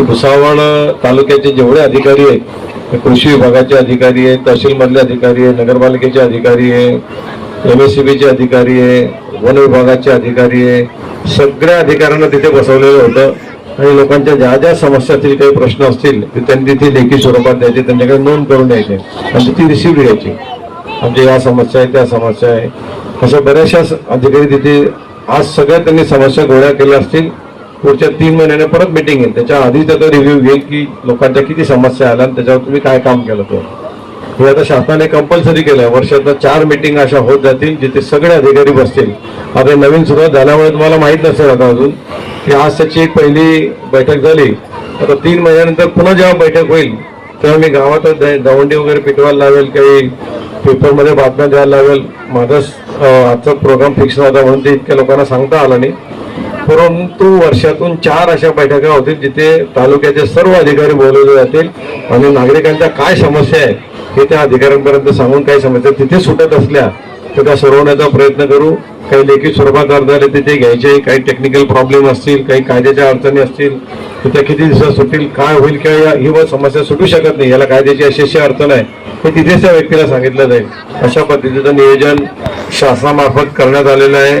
की भुसावळ तालुक्याचे जेवढे अधिकारी आहेत कृषी विभागाचे अधिकारी आहेत तहसीलमधले अधिकारी आहे नगरपालिकेचे अधिकारी आहे एम एस सी बीचे अधिकारी आहे वन विभागाचे अधिकारी आहे सगळ्या अधिकाऱ्यांना तिथे बसवलेलं होतं. आणि लोकांच्या ज्या ज्या समस्यातील काही प्रश्न असतील ते त्यांनी तिथे लेखी स्वरूपात द्यायचे त्यांच्याकडे नोंद करून द्यायचे आणि ती रिसिव्ह घ्यायची. आमच्या या समस्या आहे त्या समस्या आहे. अशा बऱ्याचशा अधिकारी तिथे आज सगळ्या त्यांनी समस्या गोळ्या केल्या असतील पुढच्या तीन महिन्याने परत मिटिंग येईल. त्याच्या आधी त्याचा रिव्ह्यू घेईल की लोकांच्या किती समस्या आल्या आणि त्याच्यावर तुम्ही काय काम केलं तो. हे आता शासनाने कंपल्सरी केलं आहे वर्षात चार मिटिंग अशा होत जातील जिथे सगळे अधिकारी बसतील. आता नवीन सुरुवात झाल्यामुळे तुम्हाला माहीत नसेल आता अजून की आज त्याची एक पहिली बैठक झाली. आता तीन महिन्यानंतर पुन्हा जेव्हा बैठक होईल तेव्हा मी गावातच दवंडी वगैरे पिटवायला लावेल काही पेपरमध्ये बातम्या द्यायला लावेल. माझाच आजचा प्रोग्राम फिक्स नव्हता म्हणून ते इतक्या लोकांना सांगता आलं नाही. परंतु वर्षातून चार अशा बैठका होतील जिथे तालुक्याचे सर्व अधिकारी बोलवले जातील आणि नागरिकांच्या काय समस्या आहे हे त्या अधिकाऱ्यांपर्यंत सांगून काही समस्या तिथे सुटत असल्या तर त्या सोडवण्याचा प्रयत्न करू. काही लेखी स्वरूपात अर्ज आले तिथे घ्यायचे काही टेक्निकल प्रॉब्लेम असतील काही कायद्याच्या अडचणी असतील तिथे किती दिवसात सुटतील काय होईल किंवा या- ही व समस्या सुटू शकत नाही याला कायद्याची अशी अडचण आहे हे तिथेच त्या व्यक्तीला सांगितलं जाईल. अशा पद्धतीचं नियोजन शासनामार्फत करण्यात आलेलं आहे.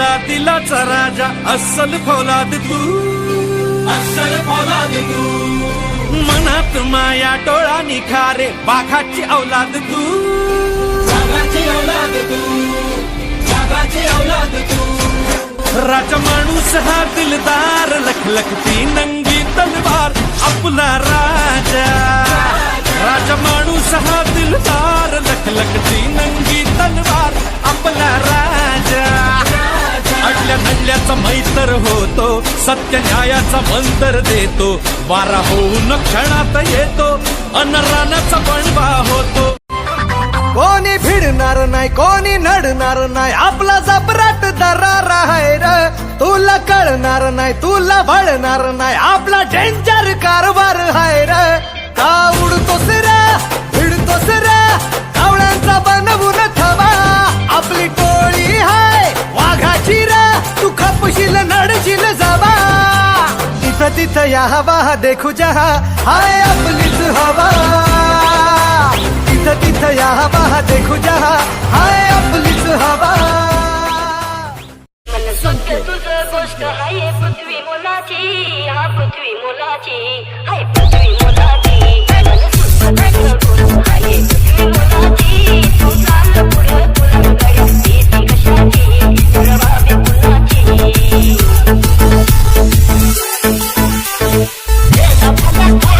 रांगडा दिलाचा राजा अस्सल फौलाद तू. अस्सल फौलाद तू. मनात माया डोळा निखारे बाघाची औलाद तू. बाघाची औलाद तू. बाघाची औलाद तू. राजा माणूस हा दिलदार लखलखती नंगी तलवार आपला राजा. राजा माणूस हा दिलदार लखलखती नंगी तलवार आपला राजा. आपल्याचा मैत्र होतो सत्य न्यायाचा मंतर देतो वारा होऊन क्षणात येतो अनरानाचा बनवा होतो. कोणी भिडणार नाही कोणी नडणार नाही आपला जबराट दरार आहे र. तुला कळणार नाही तुला वळणार नाही आपला डेंजर कारभार आहे र. खपशील नडशील जावा. तिथं तिथं या हवा देखू जहा. हाय आपलीच हवा. तिथं तिथं या हवा देखू जहा. हाय आपलीच भुसावळा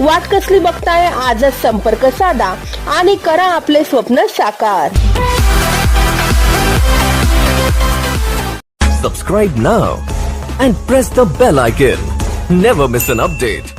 वाट कसली बघताय? आजच संपर्क साधा आणि करा आपले स्वप्न साकार. Subscribe now and press the bell icon never miss an update